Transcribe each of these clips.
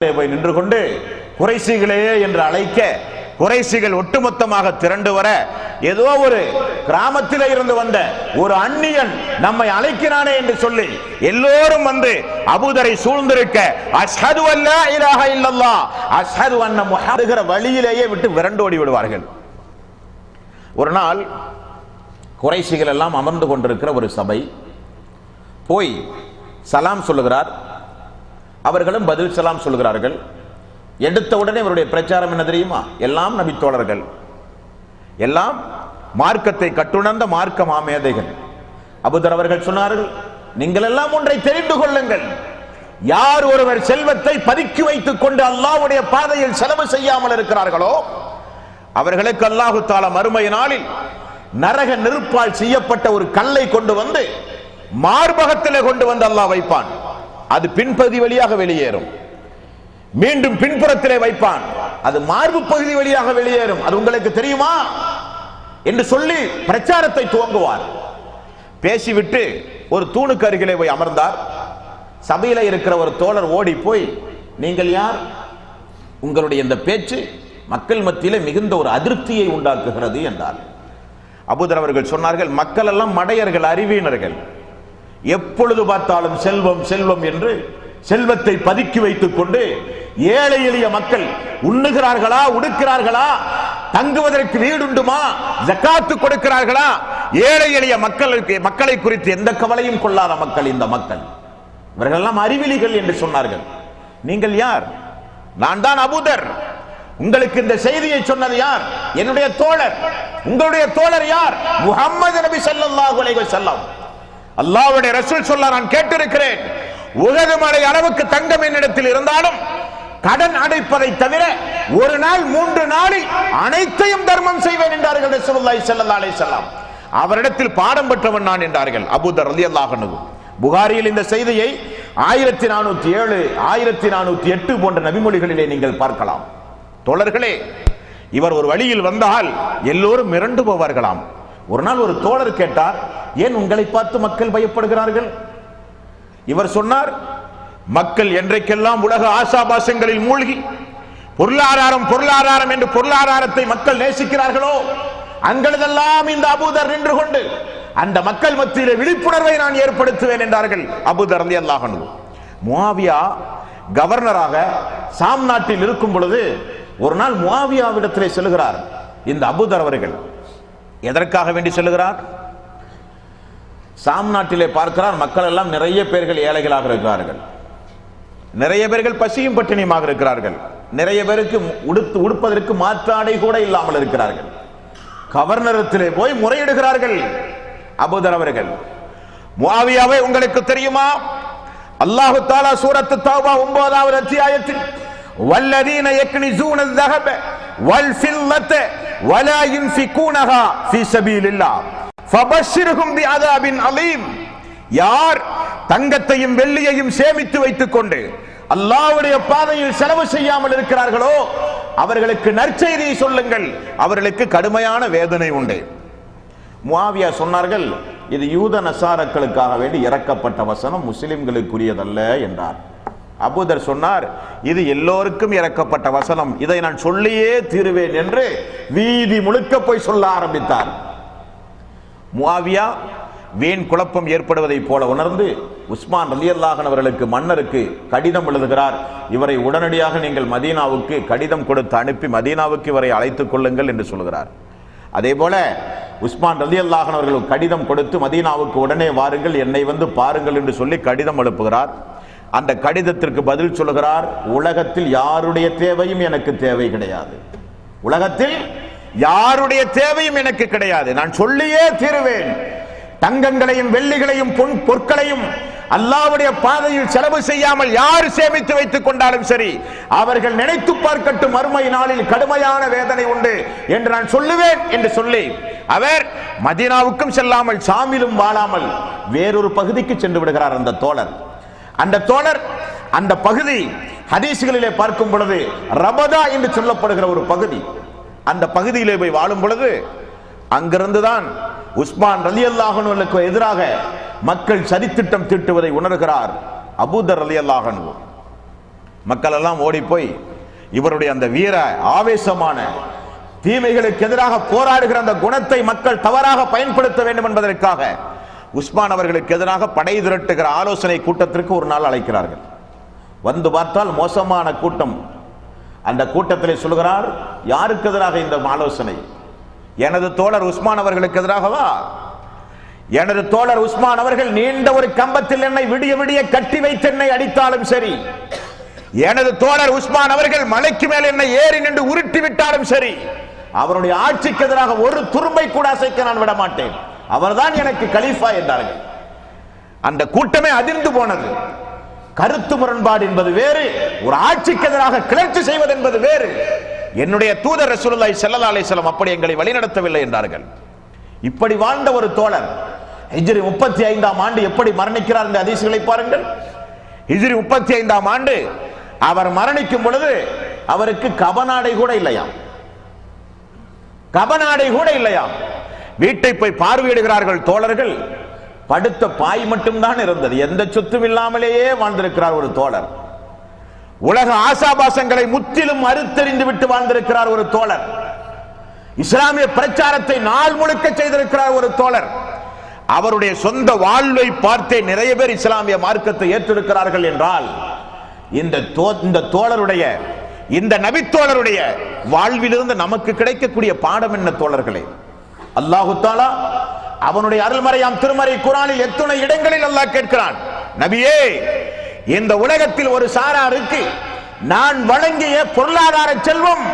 போய் நின்று கொண்டு குறைசிகளே என்று அழைக்க குறைசிகள் ஒட்டுமொத்தமாக திரண்டு வர ஏதோ ஒரு கிராமத்தில் இருந்து வந்த ஒரு அந்நியன் நம்மை அழைக்கிறானே என்று சொல்லி எல்லோரும் வந்து அபுதரை சூழ்ந்திருக்க அஷ்ஹது அல்லா இலாஹ இல்லல்லா அஷ்ஹது அன்ன முஹம்மதுங்கிற வழியிலேயே விட்டு விரண்டோடி விடுவார்கள். ஒரு நாள் குறைசிகள் எல்லாம் அமர்ந்து கொண்டிருக்கிற ஒரு சபை போய் சலாம் சொல்லுகிறார் அவர்களும் பதில் சலாம் சொல்கிறார்கள். எடுத்த உடனே அவருடைய பிரச்சாரம் என்ன தெரியுமா? எல்லாம் நபித்தோழர்கள் எல்லாம் மார்க்கத்தை கட்டுணர்ந்த மார்க்க மாமேதைகள். அபுதர் அவர்கள் சொன்னார்கள் நீங்கள் எல்லாம் ஒன்றை தெரிந்து கொள்ளுங்கள். யார் ஒருவர் செல்வத்தை பதுக்கி வைத்துக் கொண்டு அல்லாஹுடைய பாதையில் செலவு செய்யாமல் இருக்கிறார்களோ அவர்களுக்கு அல்லாஹு தால மறுமை நாளில் நரக நெருப்பால் செய்யப்பட்ட ஒரு கல்லை கொண்டு வந்து மார்பகத்திலே கொண்டு வந்து அல்லாஹ் வைப்பான். அது பின்பகுதி வழியாக வெளியேறும். மீண்டும் பின்புறத்திலே வைப்பான். அது மார்பு பகுதி வழியாக வெளியேறும். அது உங்களுக்கு தெரியுமா? என்று சொல்லி பிரச்சாரத்தை துவங்குவார். பேசிவிட்டு ஒரு தூணுக்கு அருகிலே போய் அமர்ந்தார். சபையில இருக்கிற ஒரு தோழர் ஓடி போய் நீங்கள் யார்? உங்களுடைய இந்த பேச்சு மக்கள் மத்தியில் மிகுந்த ஒரு அதிருப்தியை உண்டாக்குகிறது என்றார். அபுதர் அவர்கள் சொன்னார்கள் மக்கள் எல்லாம் மடையர்கள் அறிவியினர்கள் எப்பொழுது பார்த்தாலும் செல்வம் செல்வம் என்று செல்வத்தை பதுக்கி வைத்துக் கொண்டு ஏழை எளிய மக்கள் உண்ணுகிறார்களா உடுக்கிறார்களா தங்குவதற்கு வீடுண்டுமா ஜக்காத்து கொடுக்கிறார்களா? ஏழை எளிய மக்களுக்கு மக்களை குறித்து எந்த கவலையும் கொள்ளாத மக்கள் இந்த மக்கள். இவர்கள் எல்லாம் அறிவிலிகள் என்று சொன்னார்கள். நீங்கள் யார்? நான் தான் அபுதர். உங்களுக்கு இந்த செய்தியை சொன்னது யார்? என்னுடைய தோழர். உங்களுடைய தோழர் யார்? முகம்மது நபி ஸல்லல்லாஹு செல்லம் செல்லம் அல்லாவுடைய ரசூல் சொல்ல நான் கேட்டிருக்கிறேன். உலக மறை அளவுக்கு தங்கம் என்னிடத்தில் இருந்தாலும் கடன் அடைப்பதை தவிர ஒரு நாள் மூன்று நாளில் அனைத்தையும் தர்மம் செய்வேன் என்றார்கள் ரசூலுல்லாஹி ஸல்லல்லாஹு அலைஹி வஸல்லம். அவரிடத்தில் பாடம் பெற்றவன் நான் என்றார்கள். அபூதர் ரலியல்லாஹு அன்ஹு. புகாரியில் இந்த செய்தியை ஆயிரத்தி நானூத்தி ஏழு ஆயிரத்தி நானூத்தி எட்டு போன்ற நபிமொழிகளிலே நீங்கள் பார்க்கலாம். தோழர்களே இவர் ஒரு வழியில் வந்தால் எல்லோரும் மிரண்டு போவார்களாம் ஒரு நாள் ஒரு தோழர் கேட்டார் ஏன் உங்களை பார்த்து மக்கள் பயப்படுகிறார்கள்? இவர் சொன்னார் மக்கள் என்றைக்கெல்லாம் உலக ஆசாபாசங்களில் மூழ்கி பொருளாதாரம் பொருளாதாரம் என்று பொருளாதாரத்தை மக்கள் நேசிக்கிறார்களோ அங்களதெல்லாம் இந்த அபூதர் நின்று கொண்டு அந்த மக்கள் மத்தியிலே விழிப்புணர்வை நான் ஏற்படுத்துவேன் என்றார்கள் அபூதர் அலி அல்லாஹனு முவாவியா கவர்னராக சாம் நாட்டில் இருக்கும் பொழுது ஒரு நாள் முவாவியாவிடத்திலே செல்கிறார் இந்த அபூதர் அவர்கள். எதற்காக வேண்டி சொல்லுகிறார்? சாம் நாட்டிலே பார்க்கிறார் மக்கள் எல்லாம் நிறைய பேர்கள் ஏழைகளாக இருக்கிறார்கள். நிறைய பேர்கள் பசியும் பட்டினியுமாக இருக்கிறார்கள். நிறைய பேருக்கு உடுத்து உடுப்பதற்கு மாற்றாடை கூட இல்லாமல் இருக்கிறார்கள். கவர்னரத்திலே போய் முறையிடுகிறார்கள் அபுதர் அவர்கள். முவாவியாவை உங்களுக்கு தெரியுமா? அல்லாஹு தாலா சூரத்து தாவா ஒன்பதாவது அத்தியாயத்தில் வல்லதீன எக்னி ஜூன தகப வல் ஃபில்லத்தை ولا ينفقونها في سبيل الله فبشرهم بعذاب அலீம் யார் தங்கத்தையும் வெள்ளியையும் சேமித்து வைத்துக் கொண்டு அல்லாஹ்வுடைய பாதையில் செலவு செய்யாமல் இருக்கிறார்களோ அவர்களுக்கு நற்செய்தியை சொல்லுங்கள் அவர்களுக்கு கடுமையான வேதனை உண்டு முஆவியா சொன்னார்கள் இது யூத நசாரக்களுக்காக வேண்டி இறக்கப்பட்ட வசனம் முஸ்லிம்களுக்குரியதல்ல என்றார் அபூதர் சொன்னார் இது எல்லோருக்கும் இறக்கப்பட்ட வசனம். இதை நான் சொல்லியே தீருவேன் என்று வீதி முழுக்க போய் சொல்ல ஆரம்பித்தார். முவாவியா வீண் குழப்பம் ஏற்படுவதைப் போல உணர்ந்து உஸ்மான் ரலியல்லாஹன் அவர்களுக்கு மன்னருக்கு கடிதம் எழுதுகிறார். இவரை உடனடியாக நீங்கள் மதீனாவுக்கு கடிதம் கொடுத்து அனுப்பி மதீனாவுக்கு இவரை அழைத்துக் கொள்ளுங்கள் என்று சொல்கிறார் அதே போல உஸ்மான் ரலி அல்லாஹன் அவர்கள் கடிதம் கொடுத்து மதீனாவுக்கு உடனே வாருங்கள் என்னை வந்து பாருங்கள் என்று சொல்லி கடிதம் எழுப்புகிறார். அந்த கடிதத்திற்கு பதில் சொல்லுகிறார் உலகத்தில் யாருடைய தேவையும் எனக்கு தேவை கிடையாது. உலகத்தில் யாருடைய தேவையும் எனக்கு கிடையாது. நான் சொல்லியே தீருவேன். தங்கங்களையும் வெள்ளிகளையும் பொன் பொற்களையும் அல்லாவுடைய பாதையில் செலவு செய்யாமல் யார் சேமித்து வைத்துக் கொண்டாலும் சரி அவர்கள் நினைத்து பார்க்கட்டும் மறுமை நாளில் கடுமையான வேதனை உண்டு என்று நான் சொல்லுவேன் என்று சொல்லி அவர் மதீனாவுக்கும் செல்லாமல் சாமிலும் வாழாமல் வேறொரு பகுதிக்கு சென்று விடுகிறார் அந்த தோழர். அந்த தோழர் அந்த பகுதி ஹதீசுகளிலே பார்க்கும் பொழுது ரபதா என்று சொல்லப்படுகிற ஒரு பகுதி. அந்த பகுதியிலே போய் வாழும் பொழுது அங்கிருந்துதான் உஸ்மான் ரலி அல்லாஹனுக்கு எதிராக மக்கள் சதித்திட்டம் தீட்டுவதை உணர்கிறார் அபூதர் ரலி அல்லாஹனு மக்கள் எல்லாம் ஓடி போய் இவருடைய அந்த வீர ஆவேசமான தீமைகளுக்கு எதிராக போராடுகிற அந்த குணத்தை மக்கள் தவறாக பயன்படுத்த வேண்டும் என்பதற்காக உஸ்மான் அவர்களுக்கு எதிராக படை திரட்டுகிற ஆலோசனை கூட்டத்திற்கு ஒரு நாள் அழைக்கிறார்கள். வந்து பார்த்தால் மோசமான கூட்டம். அந்த கூட்டத்தில் சொல்கிறார் யாருக்கு எதிராக இந்த ஆலோசனை? எனது தோழர் உஸ்மான் அவர்களுக்கு எதிராகவா? எனது தோழர் உஸ்மான் அவர்கள் நீண்ட ஒரு கம்பத்தில் என்னை விடிய விடிய கட்டி வைத்து என்னை அடித்தாலும் சரி எனது தோழர் உஸ்மான் அவர்கள் மலைக்கு மேல் என்னை ஏறி நின்று உருட்டி விட்டாலும் சரி அவருடைய ஆட்சிக்கு எதிராக ஒரு துரும்பை கூட அசைக்க நான் விட மாட்டேன் அவர்தான் எனக்கு கலீஃபா என்றார்கள். அந்த கூட்டமே அதிர்ந்து போனது. கருத்து முரண்பாடு என்பது வேறு ஒரு ஆட்சிக்கு எதிராக கிளர்ச்சி செய்வது என்பது வேறு. என்னுடைய தூதர் ரசூலுல்லாஹி ஸல்லல்லாஹு அலைஹி வஸல்லம் அப்படி எங்களை வழிநடத்தவில்லை என்றார்கள். இப்படி வாழ்ந்த ஒரு தோழர் ஹிஜ்ரி முப்பத்தி ஐந்தாம் ஆண்டு எப்படி மரணிக்கிறார் என்ற அதிசயங்களை பாருங்கள். ஹிஜ்ரி முப்பத்தி ஐந்தாம் ஆண்டு அவர் மரணிக்கும் பொழுது அவருக்கு கபநாடை கூட இல்லையாம். கபநாடை கூட இல்லையாம். வீட்டை போய் பார்வையிடுகிறார்கள் தோழர்கள். படுத்த பாய் மட்டும்தான் இருந்தது. எந்த சொத்தும் இல்லாமலேயே வாழ்ந்திருக்கிறார் ஒரு தோழர். உலக ஆசாபாசங்களை முற்றிலும் அறுத்தெறிந்து விட்டு வாழ்ந்திருக்கிறார் ஒரு தோழர். இஸ்லாமிய பிரச்சாரத்தை நாள் முழுக்க செய்திருக்கிறார் ஒரு தோழர். அவருடைய சொந்த வாழ்வை பார்த்தே நிறைய பேர் இஸ்லாமிய மார்க்கத்தை ஏற்றிருக்கிறார்கள் என்றால் இந்த தோ- இந்த தோழருடைய இந்த நபித்தோழருடைய வாழ்விலிருந்து நமக்கு கிடைக்கக்கூடிய பாடம் என்ன தோழர்களே? அல்லாஹு தாலா அவனுடைய அருள்மறையாம் திருமறை குரானில் எத்துணை இடங்களில் அல்லாஹ் கேட்கிறான். நபியே இந்த உலகத்தில் ஒரு சாராருக்கு நான் வழங்கிய பொருளாதார செல்வம்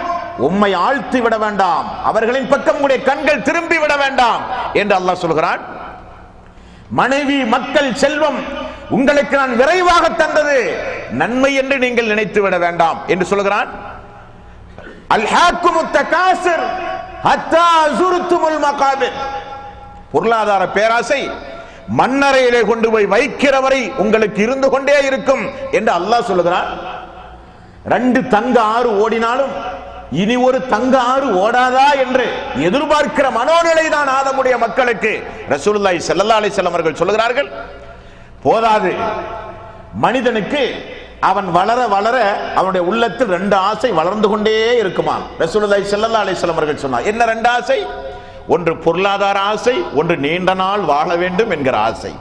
உம்மை ஆழ்த்தி விட வேண்டாம். அவர்களின் பக்கம் உடைய கண்கள் திரும்பி விட வேண்டாம் என்று அல்லாஹ் சொல்கிறான். மனைவி மக்கள் செல்வம் உங்களுக்கு நான் விரைவாக தந்தது. நன்மை என்று நீங்கள் நினைத்து விட வேண்டாம் என்று சொல்கிறான். அல்ஹாக்குமுத்த காசர் பொருளாதார பேராசை மண்ணறையிலே கொண்டு போய் வைக்கிறவரை உங்களுக்கு இருந்து கொண்டே இருக்கும் என்று அல்லாஹ் சொல்லுகிறான். ரெண்டு தங்க ஆறு ஓடினாலும் இனி ஒரு தங்க ஆறு ஓடாதா என்று எதிர்பார்க்கிற மனோநிலை தான் ஆதமுடைய மக்களுக்கு ரசூலுல்லாய் செல்லல்லா அலைஹி வஸல்லம் அவர்கள் சொல்லுகிறார்கள். போதாது. மனிதனுக்கு அவன் வளர வளர அவனுடைய உள்ளத்தில் ரெண்டு ஆசை வளர்ந்து கொண்டே இருக்குமா ரசூலுல்லாஹி ஸல்லல்லாஹு அலைஹி வஸல்லம் அவர்கள் சொன்னார் என்ன ரெண்டு ஆசை? ஒன்று பொருளாதார ஆசை ஒன்று நீண்ட நாள் வாழ வேண்டும் என்கிற ஆசை.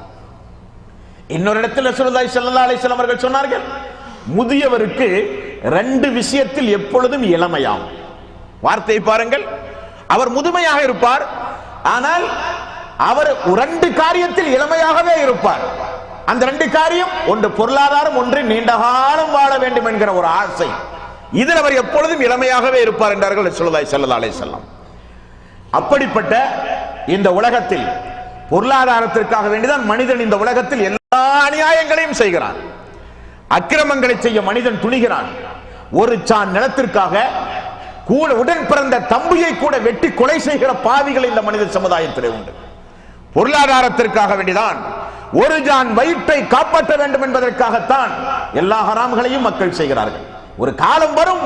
இன்னொரு இடத்தில் ரசூலுல்லாஹி ஸல்லல்லாஹு அலைஹி வஸல்லம் அவர்கள் சொன்னார்கள் முதியவருக்கு ரெண்டு விஷயத்தில் எப்பொழுதும் இளமையாம். வார்த்தை பாருங்கள் அவர் முதுமையாக இருப்பார் ஆனால் அவர் ரெண்டு காரியத்தில் இளமையாகவே இருப்பார். அந்த ரெண்டு காரியம் ஒன்று பொருளாதாரம் ஒன்று நீண்ட காலம் வாழ வேண்டும் என்கிற ஒரு ஆசை. இதில் அவர் எப்பொழுதும் இளமையாகவே இருப்பார் என்றார்கள் ரசூலுல்லாஹி செல்லதாலே செல்லம் அப்படிப்பட்ட இந்த உலகத்தில் பொருளாதாரத்திற்காக வேண்டிதான் மனிதன் இந்த உலகத்தில் எல்லா அநியாயங்களையும் செய்கிறான். அக்கிரமங்களை செய்ய மனிதன் துணிகிறான். ஒரு சான் நிலத்திற்காக கூட உடன் பிறந்த தம்பியை கூட வெட்டி கொலை செய்கிற பாவிகள் இந்த மனித சமுதாயத்திலே உண்டு. பொருளாதாரத்திற்காக வேண்டிதான் ஒரு ஜான் வயிற்றை காப்பாற்ற வேண்டும் என்பதற்காகத்தான் எல்லா ஹராம்களையும் மக்கள் செய்கிறார்கள். ஒரு காலம் வரும்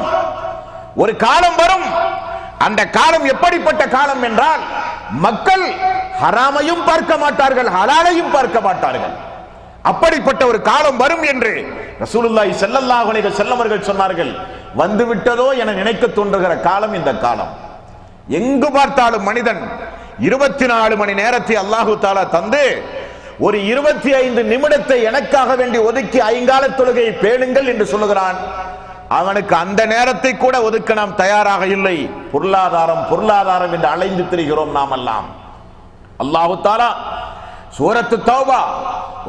ஒரு காலம் வரும். அந்த காலம் எப்படிப்பட்ட காலம் என்றால் மக்கள் ஹராமையும் பார்க்க மாட்டார்கள் ஹலாலையும் பார்க்க மாட்டார்கள். அப்படிப்பட்ட ஒரு காலம் வரும் என்று ரசூலுல்லாஹி ஸல்லல்லாஹு அலைஹி வஸல்லம் அவர்கள் சொன்னார்கள். வந்து விட்டதோ என நினைக்க தோன்றுகிற காலம் இந்த காலம். எங்கு பார்த்தாலும் மனிதன் இருபத்தி நாலு மணி நேரத்தை அல்லாஹு தாலா தந்து ஒரு இருபத்தி ஐந்து நிமிடத்தை எனக்காக வேண்டி ஒதுக்கி ஐங்கால தொழுகையை பேணுங்கள் என்று சொல்லுகிறான். அவனுக்கு அந்த நேரத்தை கூட ஒதுக்க நாம் தயாராக இல்லை. பொருளாதாரம் பொருளாதாரம் என்று அலைந்து திரிகிறோம் நாம் எல்லாம் அல்லாஹு தாலா சூரத்து தௌபா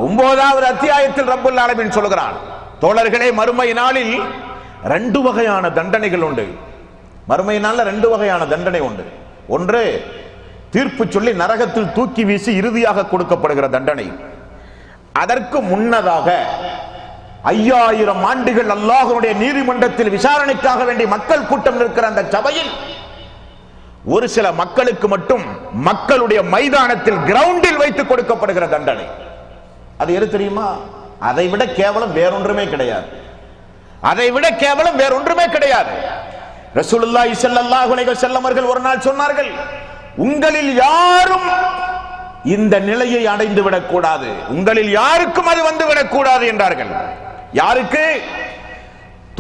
ஒன்பதாவது அத்தியாயத்தில் ரப்புல் ஆலமின் சொல்கிறான் தோழர்களே மறுமை நாளில் ரெண்டு வகையான தண்டனைகள் உண்டு. மறுமை நாளில் ரெண்டு வகையான தண்டனை உண்டு. ஒன்று தீர்ப்பு சொல்லி நரகத்தில் தூக்கி வீசி இறுதியாக கொடுக்கப்படுகிற தண்டனை. அதற்கு முன்னதாக ஐயாயிரம் ஆண்டுகள் அல்லாஹனுடைய நீதிமன்றத்தில் விசாரணைக்காக வேண்டிய மக்கள் கூட்டம் இருக்கிற அந்த சபையில் ஒரு சில மக்களுக்கு மட்டும் மக்களுடைய மைதானத்தில் கிரவுண்டில் வைத்து கொடுக்கப்படுகிற தண்டனை. அது எது தெரியுமா? அதை விட கேவலம் வேறொன்றுமே கிடையாது. அதை விட கேவலம் வேறொன்றுமே கிடையாது. ரசூலுல்லாஹி ஸல்லல்லாஹு அலைஹி வஸல்லம் அவர்கள் ஒரு நாள் சொன்னார்கள் உங்களில் யாரும் இந்த நிலையை அடைந்து விடக்கூடாது. உங்களில் யாருக்கும் அது வந்து விடக்கூடாது என்றார்கள். யாருக்கு?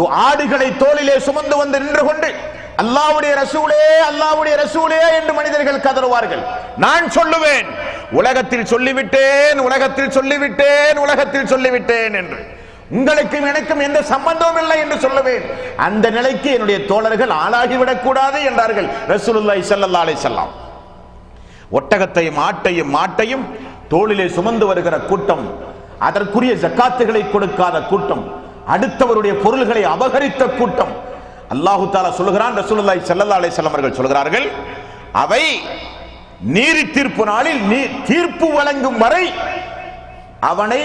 ஆடுகளை தோளிலே சுமந்து வந்து நின்று கொண்டு அல்லாவுடைய ரசூலே அல்லாவுடைய ரசூலே என்று மனிதர்கள் கதறுவார்கள். நான் சொல்லுவேன் உலகத்தில் சொல்லிவிட்டேன் உலகத்தில் சொல்லிவிட்டேன் உலகத்தில் சொல்லிவிட்டேன் என்று. உங்களுக்கும் எனக்கும் எந்த சம்பந்தமும் இல்லை என்று சொல்லுவேன். அந்த நிலைக்கு என்னுடைய தோழர்கள் ஆளாகிவிடக் கூடாது என்றார்கள். ரசூலுல்லாஹி ஸல்லல்லாஹு அலைஹி வஸல்லம். ஒட்டகத்தையும் ஆட்டையும் மாட்டையும் தோளிலே சுமந்து வருகிற கூட்டம் அதற்குரிய ஜக்காத்துகளை கொடுக்காத கூட்டம் அடுத்தவருடைய பொருள்களை அபகரித்த கூட்டம். அல்லாஹு தாலா சொல்லுகிறான் ரசூலுல்லாஹி ஸல்லல்லாஹு அலைஹி வஸல்லம் அவர்கள் சொல்கிறார்கள் அவை நீதி தீர்ப்பு நாளில் நீ தீர்ப்பு வழங்கும் வரை அவனை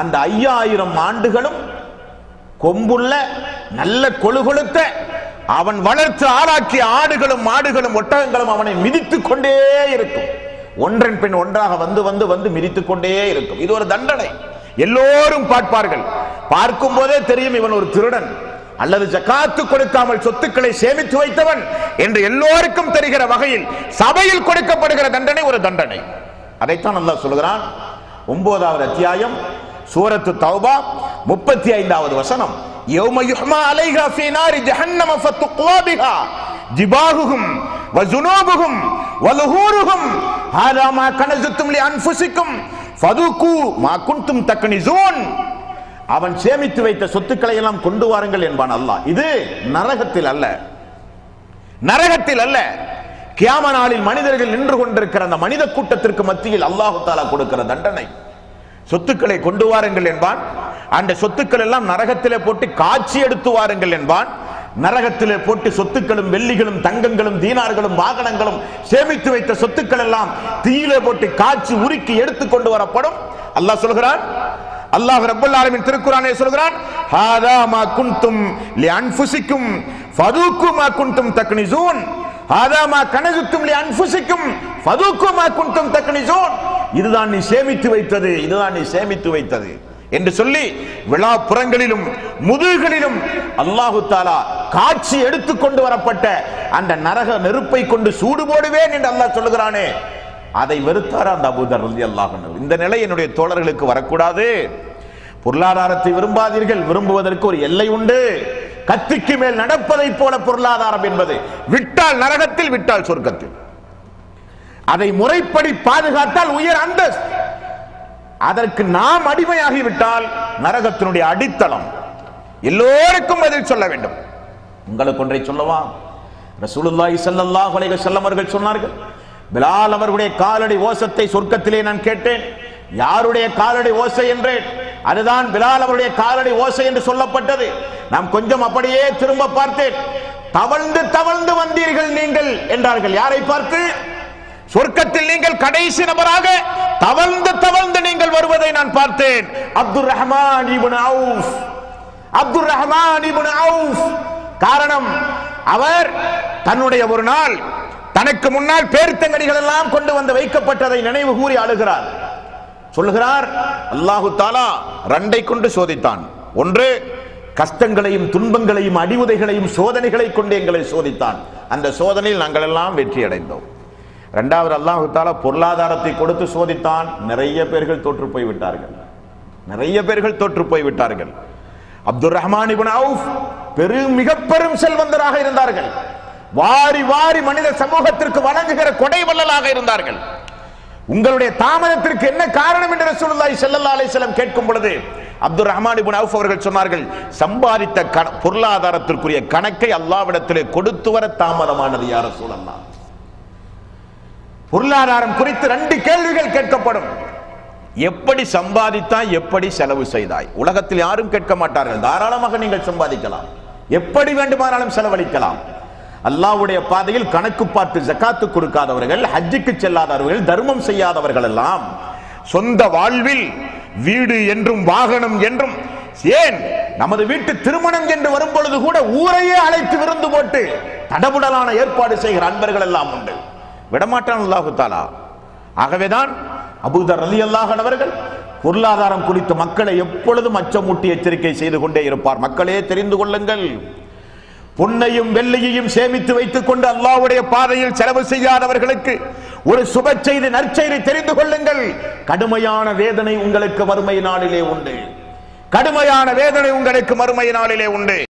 அந்த ஐயாயிரம் ஆண்டுகளும் கொம்புள்ள நல்ல கொழுகொழுத்த அவன் வளர்த்து ஆளாக்கிய ஆடுகளும் மாடுகளும் ஒட்டகங்களும் அவனை மிதித்துக் கொண்டே இருக்கும். ஒன்றன் பின் ஒன்றாக வந்து வந்து வந்து மிதித்துக் கொண்டே இருக்கும். இது ஒரு தண்டனை. எல்லோரும் பார்ப்பார்கள். பார்க்கும் போதே தெரியும் இவன் ஒரு திருடன். அல்லது ஜகாத்து கொடுக்காமல் சொத்துக்களை சேமித்து வைத்தவன் என்று எல்லோருக்கும் தெரிகிற வகையில் சபையில் கொடுக்கப்படுகிற தண்டனை ஒரு தண்டனை. அதைத்தான் நல்லா சொல்கிறான். ஒன்பதாவது அத்தியாயம். சூரத்து தௌபா முப்பத்தி ஐந்தாவது வசனம். யௌம யுஹ்மா அலைஹா ஃபீ நாரி ஜஹன்னம ஃபத்துக்வா பிஹா. ஜிபாஹுஹும் வஜுனூபுஹும் வலுஹூருஹும். ஹாதா மா கனஸத்தும் லி அன்ஃபுசிக்கும். ஃபதுகு மா குன்தும் தக்னிசூன். அவன் சேமித்து வைத்த சொத்துக்களை எல்லாம் கொண்டு வாருங்கள் என்பான் அல்லாஹ். இது நரகத்தில் அல்ல. நரகத்தில் அல்ல. கியாம நாளில் மனிதர்கள் நின்று கொண்டிருக்கிற அந்த மனித கூட்டத்திற்கு மத்தியில் அல்லாஹு தாலா கொடுக்கிற தண்டனை. சொத்துக்களை கொண்டு வாருங்கள் என்பான். அந்த சொத்துக்கள் எல்லாம் நரகத்திலே போட்டு காட்சி எடுத்து வாருங்கள் என்பான். நரகத்திலே போட்டு சொத்துக்களும் வெள்ளிகளும் தங்கங்களும் தீனார்களும் வாகனங்களும் சேமித்து வைத்த சொத்துக்கள் எல்லாம் தீயிலே போட்டு காட்சி உருக்கி எடுத்து கொண்டு வரப்படும். அல்லாஹ் சொல்கிறான் அல்லாஹ் ரப்பல் ஆலமின் திருக்குறானே சொல்கிறான் ஹாதா மா குன்தும் லி அன்ஃபுசிக்கும் ஃபதுக்கு மா குன்தும் தக்னிசூன். ஹாதா மா கனசுத்தும் லி அன்ஃபுசிக்கும் ஃபதூக்கு மா குன்தும் தக்னிசூன். இதுதான் நீ சேமித்து வைத்தது இதுதான் நீ சேமித்து வைத்தது என்று சொல்லி விழாப்புறங்களிலும் முதுகளிலும் அல்லாஹு தாலா காட்சி எடுத்து கொண்டு வரப்பட்ட அந்த நரக நெருப்பை கொண்டு சூடு போடுவேன் என்று அல்லாஹ் சொல்லுகிறானே. அதை வெறுத்தார் அந்த அபூதர் ரலி இந்த நிலை என்னுடைய தோழர்களுக்கு வரக்கூடாது. பொருளாதாரத்தை விரும்பாதீர்கள் விரும்புவதற்கு ஒரு எல்லை உண்டு. கத்திக்கு மேல் நடப்பதை போல பொருளாதாரம் என்பது விட்டால் நரகத்தில் விட்டால் சொர்க்கத்தில். அதை முறைப்படி பாதுகாத்தால் உயர் அந்தஸ்து. அதற்கு நாம் அடிமையாகிவிட்டால் நரகத்தினுடைய அடித்தளம். எல்லோருக்கும் பதில் சொல்ல வேண்டும். உங்களுக்கு ஒன்றை சொல்லவா? ரசூலுல்லாஹி ஸல்லல்லாஹு அலைஹி வஸல்லம் அவர்கள் சொன்னார்கள் பிலால் அவர்களுடைய காலடி ஓசத்தை சொர்க்கத்திலே நான் கேட்டேன். யாருடைய காலடி ஓசை என்றேன்? அதுதான் பிலால் அவருடைய காலடி ஓசை என்று சொல்லப்பட்டது. நாம் கொஞ்சம் அப்படியே திரும்ப பார்த்தேன். தவழ்ந்து தவழ்ந்து வந்தீர்கள் நீங்கள் என்றார்கள். யாரை பார்த்து? சொர்க்கத்தில் நீங்கள் கடைசி நபராக தவழ்ந்து தவழ்ந்து நீங்கள் வருவதை நான் பார்த்தேன். Abdul Rahman ibn Awf. Abdul Rahman ibn Awf. காரணம் அவர் தன்னுடைய ஒரு நாள் தனக்கு முன்னால் பேர்த்தங்கடிகள் எல்லாம் கொண்டு வந்து வைக்கப்பட்டதை நினைவு கூறி அழுகிறார் சொல்லுகிறார் அல்லாஹு தாலா ரெண்டை கொண்டு சோதித்தான். ஒன்று கஷ்டங்களையும் துன்பங்களையும் அடிவுதைகளையும் சோதனைகளை கொண்டு எங்களை சோதித்தான். அந்த சோதனையில் நாங்கள் எல்லாம் வெற்றி அடைந்தோம் ரெண்டாவது அல்லாஹுத்தால பொருளாதாரத்தை கொடுத்து சோதித்தான் நிறைய பேர்கள் தோற்று போய் விட்டார்கள். நிறைய பேர்கள் தோற்று போய் விட்டார்கள். அப்துல் ரஹ்மான் அவுஃப் பெரும் மிக பெரும் செல்வந்தராக இருந்தார்கள். வாரி வாரி மனித சமூகத்திற்கு வழங்குகிற கொடை வள்ளலாக இருந்தார்கள். உங்களுடைய தாமதத்திற்கு என்ன காரணம் என்று ரசூலுல்லாஹி ஸல்லல்லாஹு அலைஹி வஸல்லம் கேட்கும் பொழுது அப்துல் ரஹ்மான் இப்னு அவுஃப் அவர்கள் சொன்னார்கள் சம்பாதித்த கண- பொருளாதாரத்திற்குரிய கணக்கை அல்லாவிடத்திலே கொடுத்து வர தாமதமானது யார் ரசூலல்லாஹ். பொருளாதாரம் குறித்து ரெண்டு கேள்விகள் கேட்கப்படும். எப்படி சம்பாதித்தாய் எப்படி செலவு செய்தாய்? உலகத்தில் யாரும் கேட்க மாட்டார்கள். தாராளமாக நீங்கள் சம்பாதிக்கலாம். எப்படி வேண்டுமானாலும் செலவழிக்கலாம். அல்லாஹ்வுடைய பாதையில் கணக்கு பார்த்து ஜகாத்து கொடுக்காதவர்கள் ஹஜ்ஜுக்கு செல்லாதவர்கள் தர்மம் செய்யாதவர்கள் எல்லாம் சொந்த வாழ்வில் வீடு என்றும் வாகனம் என்றும் ஏன் நமது வீட்டு திருமணம் என்று வரும் பொழுது கூட ஊரையே அழைத்து விருந்து போட்டு தடபுடலான ஏற்பாடு செய்கிற அன்பர்கள் எல்லாம் உண்டு. விடமாட்டான் அல்லாஹு தாலா. ஆகவேதான் அபூதர் அலி அல்லாஹனவர்கள் பொருளாதாரம் குறித்து மக்களை எப்பொழுதும் அச்சமூட்டி எச்சரிக்கை செய்து கொண்டே இருப்பார். மக்களே தெரிந்து கொள்ளுங்கள். பொன்னையும் வெள்ளையையும் சேமித்து வைத்துக் கொண்டு அல்லாஹ்வுடைய பாதையில் செலவு செய்யாதவர்களுக்கு ஒரு சுப செய்தி நற்செய்தி தெரிந்து கொள்ளுங்கள். கடுமையான வேதனை உங்களுக்கு வறுமை நாளிலே உண்டு. கடுமையான வேதனை உங்களுக்கு மறுமை நாளிலே உண்டு.